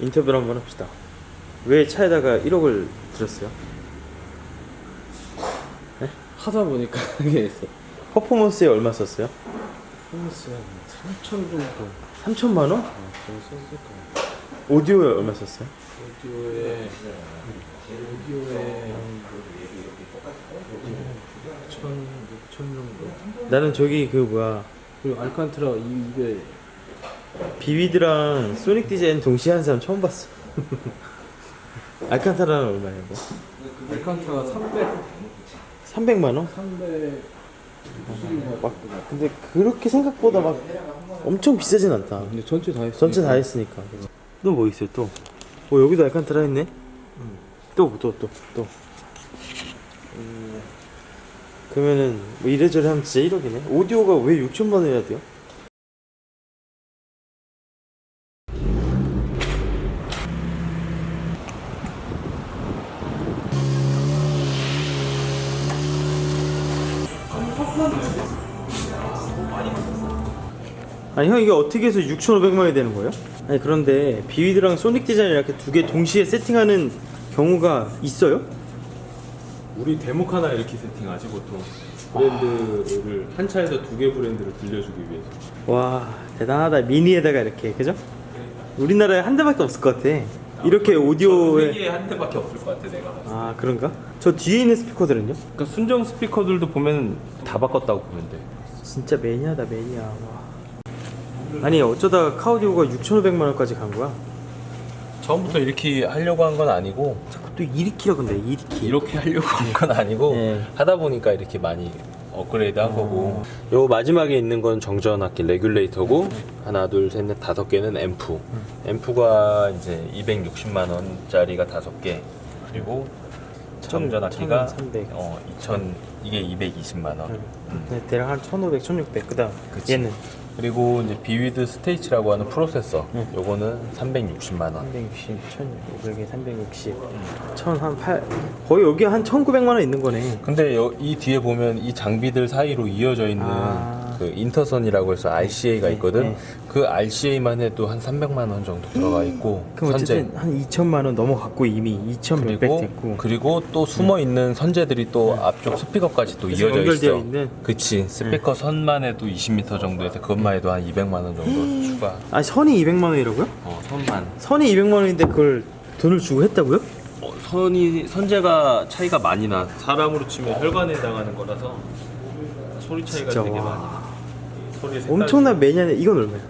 인터뷰를 한번 합시다. 왜 차에다가 1억을 들였어요? 하다 보니까 하게 됐어. 퍼포먼스에 얼마 썼어요? 한 3천 정도 3천만 원? 어, 거의 썼을 거야. 오디오에 얼마 썼어요? 오디오에 오디오에 6천 6천 정도. 나는 저기 그 뭐야 그리고 알칸트라 이 이게 비비드랑 소닉 디자인 동시에 한 사람 처음 봤어. 알칸타라는 얼마예요? 이거? 알칸트라가 300 300만 원? 300막 근데 그렇게 생각보다 막 엄청 비싸진 않다. 근데 전체 다 했어. 전체 다 했으니까. 또 뭐 있어요 또? 어 여기도 알칸타라 했네. 또 또 또 또. 그러면은 뭐 이래저래 하면 진짜 1억이네. 오디오가 왜 6천만 원이야 돼요? 아니 형 이게 어떻게 해서 6,500만 원이 되는 거예요? 아니 그런데 비위드랑 소닉 디자인 이렇게 두 개 동시에 세팅하는 경우가 있어요? 우리 대목 하나 이렇게 세팅하지 보통 브랜드를 한 차에서 두 개 브랜드를 들려주기 위해서 와 대단하다 미니에다가 이렇게 그죠? 우리나라에 한 대밖에 없을 것 같아 이렇게 오디오에 세계에 한 대밖에 없을 것 같아 내가 봤을 때. 아 그런가? 저 뒤에 있는 스피커들은요? 그러니까 순정 스피커들도 보면 다 바꿨다고 보면 돼 진짜 매니아다 매니아 와. 아니 어쩌다 카우디오가 6,500만 원까지 간 거야? 처음부터 이렇게 하려고 한 건 아니고 자꾸 또 2리키라 근데 2리키 이렇게 하려고 한 건 아니고 네. 하다 보니까 이렇게 많이 업그레이드 한 거고. 요 마지막에 있는 건 정전압기 레귤레이터고 하나 둘 셋 넷 다섯 개는 앰프. 앰프가 이제 260만 원짜리가 다섯 개. 그리고 정전압기가 1300. 어, 2000 이게 220만 원. 네, 대략 한 1,500, 1,600 그다음. 그치. 얘는 그리고 이제 비위드 스테이치라고 하는 프로세서 네. 요거는 360만 원 360, 1,500에 360, 1,000한 8 거의 여기 한 1,900만 원 있는 거네. 근데 여- 이 뒤에 보면 이 장비들 사이로 이어져 있는 아. 그 인터선이라고 해서 RCA가 네, 있거든. 네. 그 RCA만 해도 한 300만 원 정도 들어가 있고 그럼 어쨌든 한 2천만 원 넘어갔고 이미 2,100 그리고 됐고. 그리고 또 숨어 있는 선재들이 또 앞쪽 스피커까지 또 그래서 이어져 연결되어 있어. 있는? 그치. 스피커 선만 해도 20m 정도에서 그것만 해도 한 200만 원 정도 추가. 아니 선이 200만 원이라고요? 어, 선만. 선이 200만 원인데 그걸 돈을 주고 했다고요? 어, 선이 선재가 차이가 많이 나. 사람으로 치면 혈관에 해당하는 거라서 소리 차이가 진짜 되게 와. 많이 나. 소리 색깔 엄청난 매니아네. 이건 얼마야?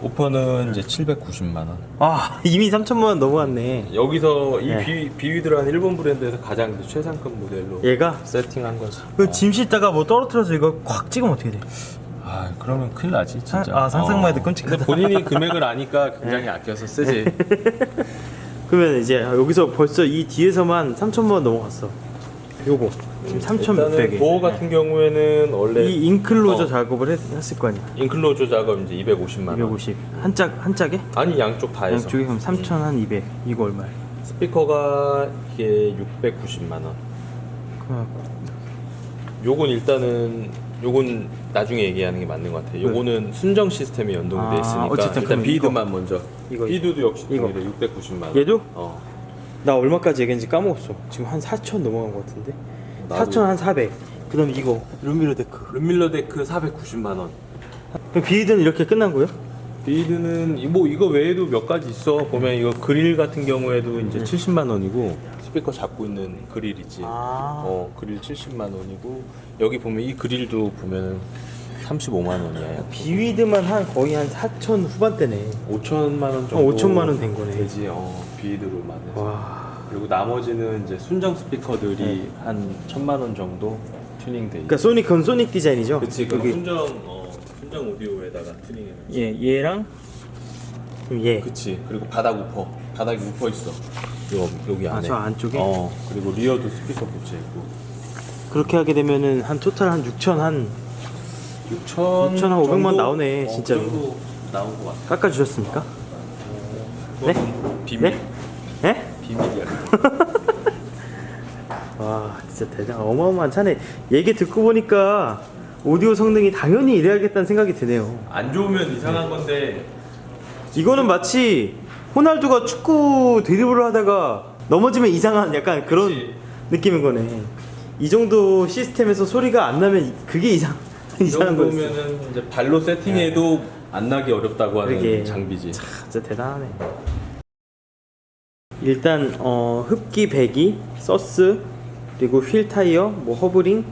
오퍼는 이제 790만 원. 아 이미 3천만 원 넘어갔네. 여기서 이 네. 비, 비위드라는 일본 브랜드에서 가장 이제 최상급 모델로 얘가 세팅한 거지. 그 짐 싣다가 뭐 떨어뜨려서 이거 콱 찍으면 어떻게 돼? 아 그러면 큰일 나지 진짜. 아, 아, 상상만 해도 어. 끔찍하다. 근데 본인이 금액을 아니까 굉장히 아껴서 쓰지. 그러면 이제 여기서 벌써 이 뒤에서만 3천만 원 넘어갔어. 요거 지금 일단은 3,600에. 보호 같은 경우에는 원래 이 인클로저 어. 작업을 했, 했을 거 아니야. 인클로저 작업 이제 250만 원. 250. 한 짝, 한 짝에? 아니 양쪽 다 해서. 양쪽에 그럼 3천 한 200. 이거 얼마 야? 스피커가 이게 690만 원. 그 요건 일단은 요건 나중에 얘기하는 게 맞는 것 같아. 요거는 순정 시스템이 연동이 아, 돼 있으니까 어쨌든 일단 그럼 비드만 먼저. 이거, 비드도 역시 이거. 동일해 690만 원. 얘도? 어. 나 얼마까지 얘기했는지 까먹었어. 지금 한 4천 넘어간 것 같은데. 나도. 4천 한 400. 그다음 이거 룸미러 데크. 룸밀러 데크 490만 원. 그럼 비드는 이렇게 끝난 거예요? 비드는 이- 뭐 이거 외에도 몇 가지 있어. 보면 이거 그릴 같은 경우에도 이제 70만 원이고 스피커 잡고 있는 그릴 있지. 아. 어 그릴 70만 원이고 여기 보면 이 그릴도 보면은 35만 원이야. 약. 비위드만 한 거의 한 4천 후반대네. 5천만 원 정도. 어, 5천만 원된 거네. 되지. 어 비드로만 해서. 와. 그리고 나머지는 이제 순정 스피커들이 네. 한 천만 원 정도 튜닝돼 있어. 그러니까 소닉은 소닉 디자인이죠? 그치. 그 여기 순정 어 순정 오디오에다가 튜닝해. 얘 얘랑 그럼 얘. 그치. 그리고 바닥 우퍼. 바닥에 우퍼 있어. 요 여기 아, 안에. 저 안쪽에? 어. 그리고 리어도 스피커 붙여 있고. 그렇게 하게 되면은 한 토탈 한 6천 한 6천 6천 한 500만 나오네, 어, 진짜로. 그 정도 나온 것 같아. 깎아 주셨습니까? 네? 그건 비밀. 네? 네? 비밀이야. 와 진짜 대단 어마어마한 차네 얘기 듣고 보니까 오디오 성능이 당연히 이래야겠다는 생각이 드네요 안 좋으면 이상한 건데 이거는 마치 호날두가 축구 드리블을 하다가 넘어지면 이상한 약간 그런 그치. 느낌인 거네. 이 정도 시스템에서 소리가 안 나면 그게 이상 이 이상한 거였어. 정도면은 이제 발로 세팅해도 안 나기 어렵다고 하는 그러게. 장비지. 진짜 대단하네. 일단 어, 흡기 배기, 서스, 그리고 휠 타이어, 뭐 허브링,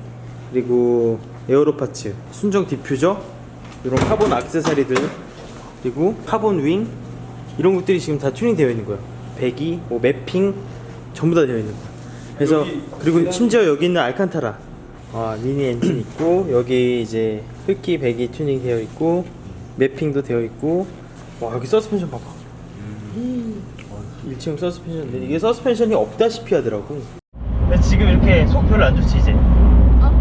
그리고 에어로 파츠, 순정 디퓨저, 이런 카본 액세서리들, 그리고 카본 윙 이런 것들이 지금 다 튜닝 되어 있는 거야. 배기, 뭐 매핑 전부 다 되어 있는 거야. 그래서 그리고 심지어 여기 있는 알칸타라 아, 미니 엔진 있고 여기 이제 흡기 배기 튜닝 되어 있고 매핑도 되어 있고 와 여기 서스펜션 봐봐. 1층 서스펜션인데 이게 서스펜션이 없다시피 하더라고. 근데 지금 이렇게 속 별로 안 좋지 이제.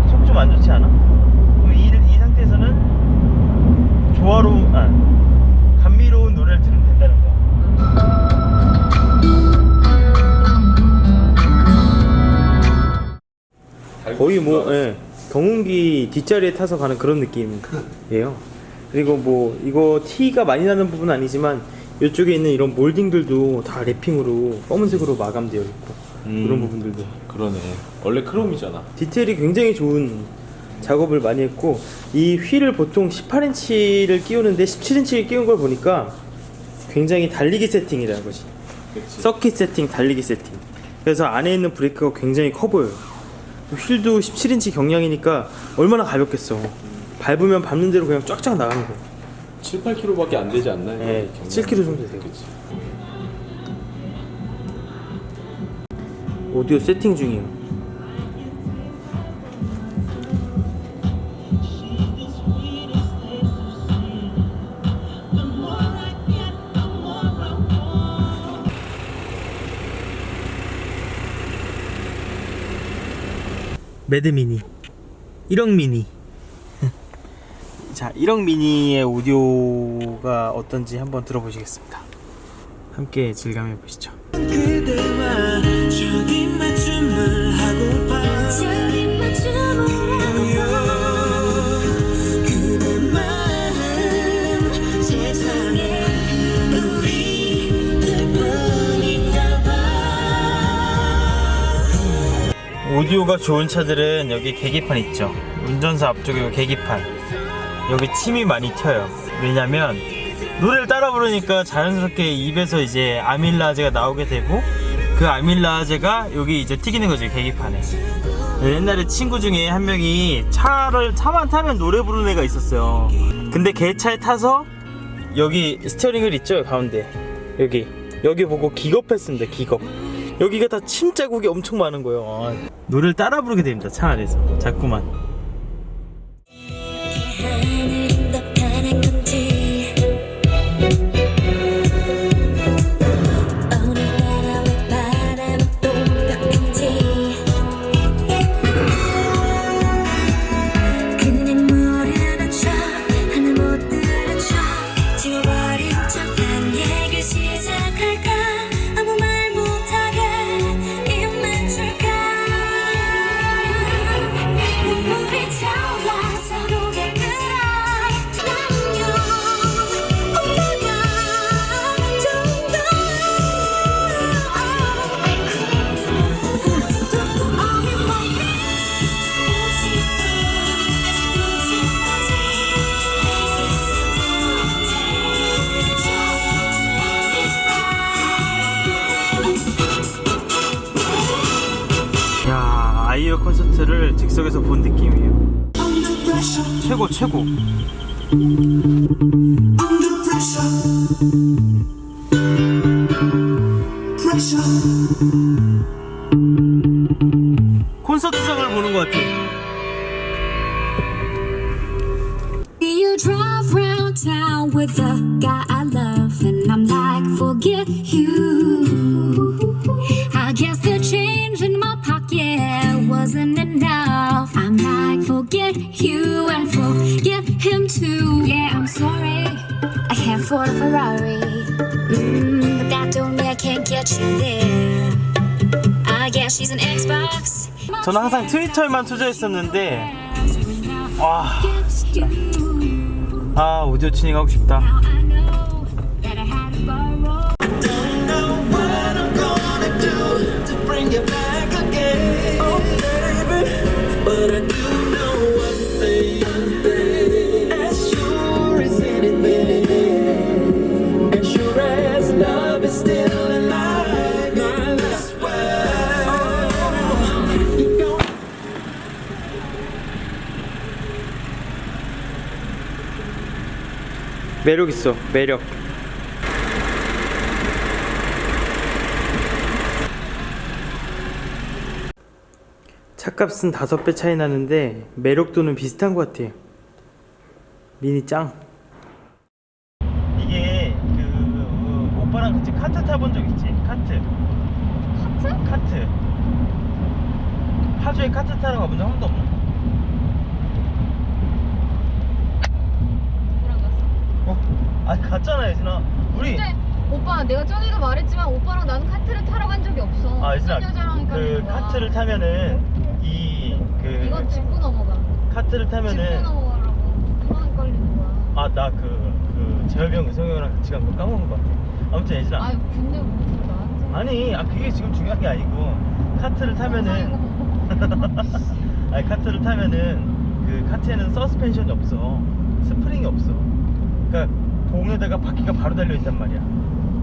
속좀 안 좋지 않아? 그럼 이, 이 상태에서는 조화로운 아 감미로운 노래를 들으면 된다는 거야. 거의 뭐 예, 경운기 뒷자리에 타서 가는 그런 느낌이에요. 그리고 뭐 이거 티가 많이 나는 부분은 아니지만 이쪽에 있는 이런 몰딩들도 다 랩핑으로 검은색으로 마감되어 있고 그런 음. 부분들도 그러네. 원래 크롬이잖아. 디테일이 굉장히 좋은 작업을 많이 했고 이 휠을 보통 18인치를 끼우는데 17인치를 끼운 걸 보니까 굉장히 달리기 세팅이라는 거지. 그렇지. 서킷 세팅, 달리기 세팅. 그래서 안에 있는 브레이크가 굉장히 커 보여요. 휠도 17인치 경량이니까 얼마나 가볍겠어. 밟으면 밟는 대로 그냥 쫙쫙 나가는 거예요. 7, 8kg밖에 안 되지 않나? 네, 경량? 7kg 정도 돼요. 그치. 오디오 세팅 중이에요. 매드 미니 1억 미니 자 1억 미니의 오디오가 어떤지 한번 들어보시겠습니다 함께 즐감해 보시죠 오디오가 좋은 차들은 여기 계기판 있죠. 운전사 앞쪽에 계기판. 여기 침이 많이 튀어요. 왜냐면 노래를 따라 부르니까 자연스럽게 입에서 이제 아밀라제가 나오게 되고 그 아밀라제가 여기 이제 튀기는 거지 계기판에. 옛날에 친구 중에 한 명이 차를 차만 타면 노래 부르는 애가 있었어요. 근데 걔 차에 타서 여기 스티어링을 있죠 가운데 여기 여기 보고 기겁했습니다 기겁 여기가 다 침 자국이 엄청 많은 거예요 아, 노래를 따라 부르게 됩니다 차 안에서 자꾸만 콘서트를 즉석에서 본 느낌이에요 최고 최고 콘서트장을 보는 것 같아. You and forget him too. Yeah, I'm sorry, I can't afford a Ferrari, mm, but that don't mean I can't get you there. I guess she's an Xbox. 저는 항상 트위터에만 투자 했었는데 와, 아 오디오 튜닝 하고 싶다 I know that I had to borrow. to bring you back 매력 있어 매력. 차값은 다섯 배 차이 나는데 매력도는 비슷한 것 같아. 미니 짱. 이게 그 오빠랑 같이 카트 타본 적 있지? 카트. 카트? 카트. 파주에 카트 타러 가본 적 한 번도 없나? 누구랑 갔 어? 어? 아니 갔잖아 예진아 우리 근데 오빠 내가 저기도 말했지만 오빠랑 나는 카트를 타러 간 적이 없어. 아 예진아 여자랑 그 거야. 카트를 타면은 이그 이건 짚고 넘어가. 카트를 짚고 타면은 넘어가라고. 이건 헷갈리는 거야. 아 나 그 그 재열이 형 의성형이랑 같이 간 거 까먹은 것 같아 아무튼 예진아 아유 근데 무슨 나한테. 아니 아 그게 지금 중요한 게 아니고 카트를 타면은 아니 카트를 타면은 그 카트에는 서스펜션이 없어 스프링이 없어 그러니까 봉에다가 바퀴가 바로 달려 있단 말이야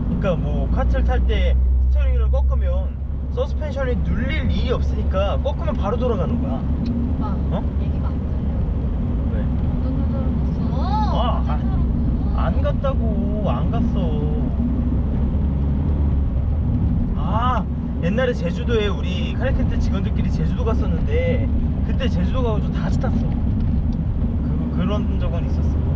그러니까 뭐 카트를 탈 때 스티어링을 꺾으면 서스펜션이 눌릴 일이 없으니까 꺾으면 바로 돌아가는 거야 오빠 어? 얘기가 안 들려. 왜? 어떤 여자랑 갔어? 아, 어떤 아, 여자랑 갔어? 안 갔다고 안 갔어 아 옛날에 제주도에 우리 카리텐트 직원들끼리 제주도 갔었는데 그때 제주도 가가지고 다 같이 탔어 그, 그런 적은 있었어